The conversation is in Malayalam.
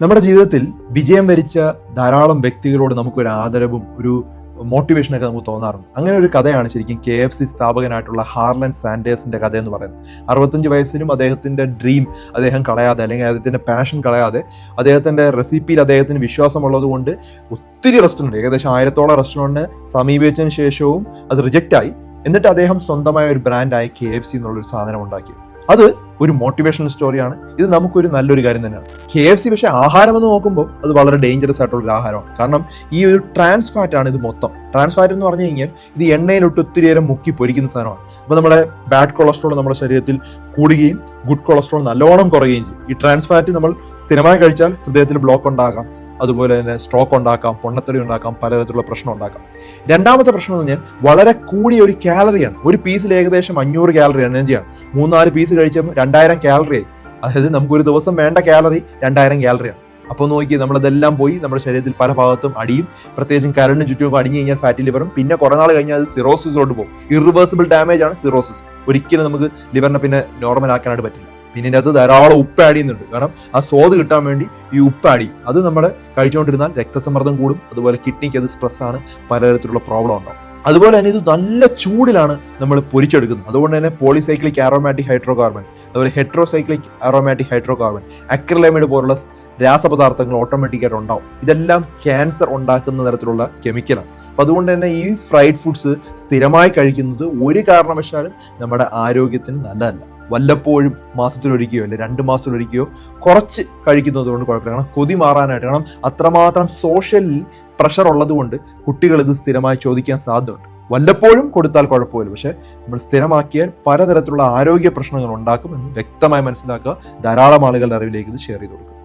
നമ്മുടെ ജീവിതത്തിൽ വിജയം വരിച്ച ധാരാളം വ്യക്തികളോട് നമുക്കൊരു ആദരവും ഒരു മോട്ടിവേഷനൊക്കെ നമുക്ക് തോന്നാറുണ്ട്. അങ്ങനെ ഒരു കഥയാണ് ശരിക്കും കെ എഫ് സി സ്ഥാപകനായിട്ടുള്ള ഹാർലൻ സാൻഡേഴ്സിന്റെ കഥ എന്ന് പറയുന്നത്. അറുപത്തഞ്ച് വയസ്സിലും അദ്ദേഹത്തിന്റെ ഡ്രീം അദ്ദേഹം കളയാതെ അല്ലെങ്കിൽ അദ്ദേഹത്തിന്റെ പാഷൻ കളയാതെ അദ്ദേഹത്തിന്റെ റെസിപ്പിയിൽ അദ്ദേഹത്തിന് വിശ്വാസമുള്ളത് കൊണ്ട് ഒത്തിരി റെസ്റ്റോറന്റ് ഏകദേശം ആയിരത്തോളം റെസ്റ്റോറന്റ് സമീപിച്ചതിന് ശേഷവും അത് റിജക്റ്റ് ആയി. എന്നിട്ട് അദ്ദേഹം സ്വന്തമായ ഒരു ബ്രാൻഡായി കെ എഫ് സി എന്നുള്ളൊരു സാധനം ഉണ്ടാക്കി. അത് ഒരു മോട്ടിവേഷണൽ സ്റ്റോറിയാണ് ഇത് നമുക്കൊരു നല്ലൊരു കാര്യം തന്നെയാണ്. കെ എഫ് സി പക്ഷേ ആഹാരം എന്ന് നോക്കുമ്പോൾ അത് വളരെ ഡേഞ്ചറസ് ആയിട്ടുള്ള ഒരു ആഹാരമാണ്. കാരണം ഈ ഒരു ട്രാൻസ് ഫാറ്റ് ആണ് ഇത് മൊത്തം. ട്രാൻസ് ഫാറ്റ് എന്ന് പറഞ്ഞു കഴിഞ്ഞാൽ ഇത് എണ്ണയിലോട്ട് ഒത്തിരി നേരം മുക്കി പൊരിക്കുന്ന സാധനമാണ്. അപ്പോൾ നമ്മുടെ ബാഡ് കൊളസ്ട്രോൾ നമ്മുടെ ശരീരത്തിൽ കൂടുകയും ഗുഡ് കൊളസ്ട്രോൾ നല്ലോണം കുറയുകയും ചെയ്യും. ഈ ട്രാൻസ് ഫാറ്റ് നമ്മൾ സ്ഥിരമായി കഴിച്ചാൽ ഹൃദയത്തിൽ ബ്ലോക്ക് ഉണ്ടാകാം. അതുപോലെ തന്നെ സ്ട്രോക്ക് ഉണ്ടാക്കാം പൊണ്ണത്തടി ഉണ്ടാക്കാം പലതരത്തിലുള്ള പ്രശ്നം ഉണ്ടാക്കാം. രണ്ടാമത്തെ പ്രശ്നം എന്ന് പറഞ്ഞാൽ വളരെ കൂടിയ ഒരു കാലറിയാണ് ഒരു പീസിൽ ഏകദേശം അഞ്ഞൂറ് കാലറി എനർജിയാണ് മൂന്നാൽ പീസ് കഴിച്ചപ്പോൾ രണ്ടായിരം കാലറി ആയി അതായത് നമുക്കൊരു ദിവസം വേണ്ട കാലറി രണ്ടായിരം കാലറിയാണ് അപ്പോൾ നോക്കി നമ്മളതെല്ലാം പോയി നമ്മുടെ ശരീരത്തിൽ പല ഭാഗത്തും അടിയും പ്രത്യേകിച്ചും കരണ്ടിന് ചുറ്റും അടിഞ്ഞു കഴിഞ്ഞാൽ ഫാറ്റി ലിവറും പിന്നെ കുറേ നാൾ കഴിഞ്ഞാൽ അത് സിറോസിസിലോട്ട് പോകും. ഇറിവേഴ്സിബിൾ ഡാമേജ് ആണ് സിറോസിസ് ഒരിക്കലും നമുക്ക് ലിവറിനെ പിന്നെ നോർമൽ ആക്കാനായിട്ട് പറ്റില്ല. പിന്നെ അകത്ത് ധാരാളം ഉപ്പ് ആഡ് ചെയ്യുന്നുണ്ട് കാരണം ആ സ്വാദ് കിട്ടാൻ വേണ്ടി ഈ ഉപ്പ് ആഡ് ചെയ്യും അത് നമ്മൾ കഴിച്ചുകൊണ്ടിരുന്നാൽ രക്തസമ്മർദ്ദം കൂടും അതുപോലെ കിഡ്നിക്ക് അത് സ്ട്രെസ് ആണ് പലതരത്തിലുള്ള പ്രോബ്ലം ഉണ്ടാവും. അതുപോലെ തന്നെ ഇത് നല്ല ചൂടിലാണ് നമ്മൾ പൊരിച്ചെടുക്കുന്നത്. അതുകൊണ്ട് തന്നെ പോളിസൈക്ലിക് ആറോമാറ്റിക് ഹൈഡ്രോകാർബൺ അതുപോലെ ഹെട്രോസൈക്ലിക് ആറോമാറ്റിക് ഹൈഡ്രോകാർബൺ അക്രലൈമൈഡ് പോലുള്ള രാസപദാർത്ഥങ്ങൾ ഓട്ടോമാറ്റിക്കായിട്ട് ഉണ്ടാവും. ഇതെല്ലാം ക്യാൻസർ ഉണ്ടാക്കുന്ന തരത്തിലുള്ള കെമിക്കലാണ് അപ്പൊ അതുകൊണ്ട് തന്നെ ഈ ഫ്രൈഡ് ഫുഡ്സ് സ്ഥിരമായി കഴിക്കുന്നത് ഒരു കാരണവശാലും നമ്മുടെ ആരോഗ്യത്തിന് നല്ലതല്ല. വല്ലപ്പോഴും മാസത്തിലൊരിക്കയോ അല്ലെങ്കിൽ രണ്ട് മാസത്തിലൊരിക്കയോ കുറച്ച് കഴിക്കുന്നത് കൊണ്ട് കുഴപ്പമില്ല. കാരണം കൊതി മാറാനായിട്ട് കാരണം അത്രമാത്രം സോഷ്യൽ പ്രഷർ ഉള്ളതുകൊണ്ട് കുട്ടികൾ ഇത് സ്ഥിരമായി ചോദിക്കാൻ സാധ്യതയുണ്ട്. വല്ലപ്പോഴും കൊടുത്താൽ കുഴപ്പമില്ല. പക്ഷേ നമ്മൾ സ്ഥിരമാക്കിയാൽ പലതരത്തിലുള്ള ആരോഗ്യ പ്രശ്നങ്ങൾ ഉണ്ടാക്കും എന്ന് വ്യക്തമായി മനസ്സിലാക്കുക. ധാരാളം ആളുകളുടെ അറിവിലേക്ക് ഇത് ഷെയർ ചെയ്ത് കൊടുക്കുക.